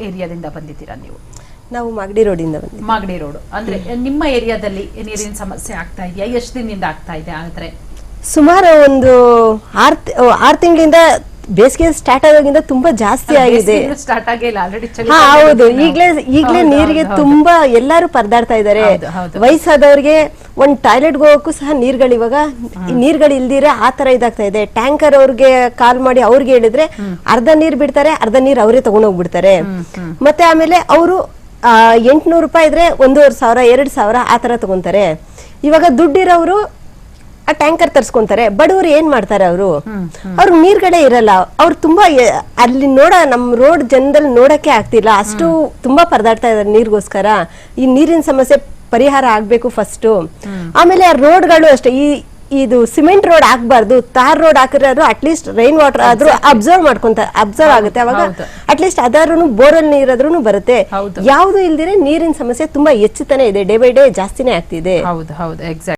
ಏರಿಯಾದಿಂದ ಬಂದಿದ್ದೀರಾ ನೀವು? ನಾವು ಮಾಗಡಿ ರೋಡಿಂದ ಬಂದಿದ್ದೀವಿ. ಮಾಗಡಿ ರೋಡ್. ಅಂದ್ರೆ ನಿಮ್ಮ ಏರಿಯಾದಲ್ಲಿ ನೀರಿನ ಸಮಸ್ಯೆ ಆಗ್ತಾ ಇದೆಯಾ? ಎಷ್ಟು ದಿನದಿಂದ ಆಗ್ತಾ ಇದೆ ಆದ್ರೆ? ಸುಮಾರು ಒಂದು ಆರ್ ಆರು ತಿಂಗಳಿಂದ ಬೇಸಿಗೆ ಸ್ಟಾರ್ಟ್ ಆದಾಗಿಂದ ತುಂಬಾ ಜಾಸ್ತಿ ಆಗಿದೆ. ಸ್ಟಾರ್ಟ್ ಆಗಿಲ್ಲ ಆಲ್ರೆಡಿ ಹಾ ಹೌದು. ಈಗಲೇ ಈಗಲೇ ನೀರಿಗೆ ತುಂಬಾ ಎಲ್ಲರೂ ಪರದಾಡ್ತಾ ಇದ್ದಾರೆ. ವಯಸ್ಸಾದವ್ರಿಗೆ ಒಂದ್ ಟಾಯ್ಲೆಟ್ ಹೋಗಕ್ಕೂ ಸಹ ನೀರ್ಗಳು ಇವಾಗ ನೀರ್ಗಳು ಇಲ್ದಿರ ಆ ತರ ಇದಾಗ್ತಾ ಇದೆ. ಟ್ಯಾಂಕರ್ ಅವ್ರಿಗೆ ಕಾಲ್ ಮಾಡಿ ಅವ್ರಿಗೆ ಹೇಳಿದ್ರೆ ಅರ್ಧ ನೀರ್ ಬಿಡ್ತಾರೆ ಅರ್ಧ ನೀರ್ ಅವರೇ ತಗೊಂಡೋಗ್ಬಿಡ್ತಾರೆ ಮತ್ತೆ ಆಮೇಲೆ ಅವರು ಎಂಟ್ನೂರು ರೂಪಾಯಿ ಇದ್ರೆ ಒಂದೂವರೆ ಸಾವಿರ ಎರಡ್ ಸಾವಿರ ಆ ತರ ತಗೊಂತಾರೆ. ಇವಾಗ ದುಡ್ಡಿರೋರು ಆ ಟ್ಯಾಂಕರ್ ತರ್ಸ್ಕೊಂತಾರೆ. ಬಡವರು ಏನ್ ಮಾಡ್ತಾರೆ ಅವರು? ಅವ್ರ ನೀರ್ಗಡೆ ಇರಲ್ಲ. ಅವ್ರು ತುಂಬಾ ಅಲ್ಲಿ ನೋಡ ನಮ್ ರೋಡ್ ಜನದಲ್ಲಿ ನೋಡಕ್ಕೆ ಆಗ್ತಿಲ್ಲ. ಅಷ್ಟು ತುಂಬಾ ಪರದಾಡ್ತಾ ಇದಾರೆ ನೀರ್ಗೋಸ್ಕರ. ಈ ನೀರಿನ ಸಮಸ್ಯೆ ಪರಿಹಾರ ಆಗ್ಬೇಕು ಫಸ್ಟ್. ಆಮೇಲೆ ಆ ರೋಡ್ಗಳು ಅಷ್ಟೇ ಈ ಇದು ಸಿಮೆಂಟ್ ರೋಡ್ ಹಾಕ್ಬಾರ್ದು ತಾರ್ ರೋಡ್ ಹಾಕಿರೋದು ಅಟ್ಲೀಸ್ಟ್ ರೈನ್ ವಾಟರ್ ಆದ್ರೂ ಅಬ್ಸರ್ವ್ ಮಾಡ್ಕೊಂತ ಅಬ್ಸರ್ವ್ ಆಗುತ್ತೆ. ಅವಾಗ. ಅಟ್ಲೀಸ್ಟ್ ಅದಾದ್ರೂ ಬೋರ್ವೆಲ್ ನೀರಾದ್ರೂ ಬರುತ್ತೆ. ಯಾವ್ದು ಇಲ್ದಿರೆ ನೀರಿನ ಸಮಸ್ಯೆ ತುಂಬಾ ಹೆಚ್ಚುತ್ತಾನೆ ಇದೆ. ಡೇ ಬೈ ಡೇ ಜಾಸ್ತಿನೇ ಆಗ್ತಿದೆ. ಹೌದು ಹೌದು. ಎಕ್ಸಾಕ್ಟ್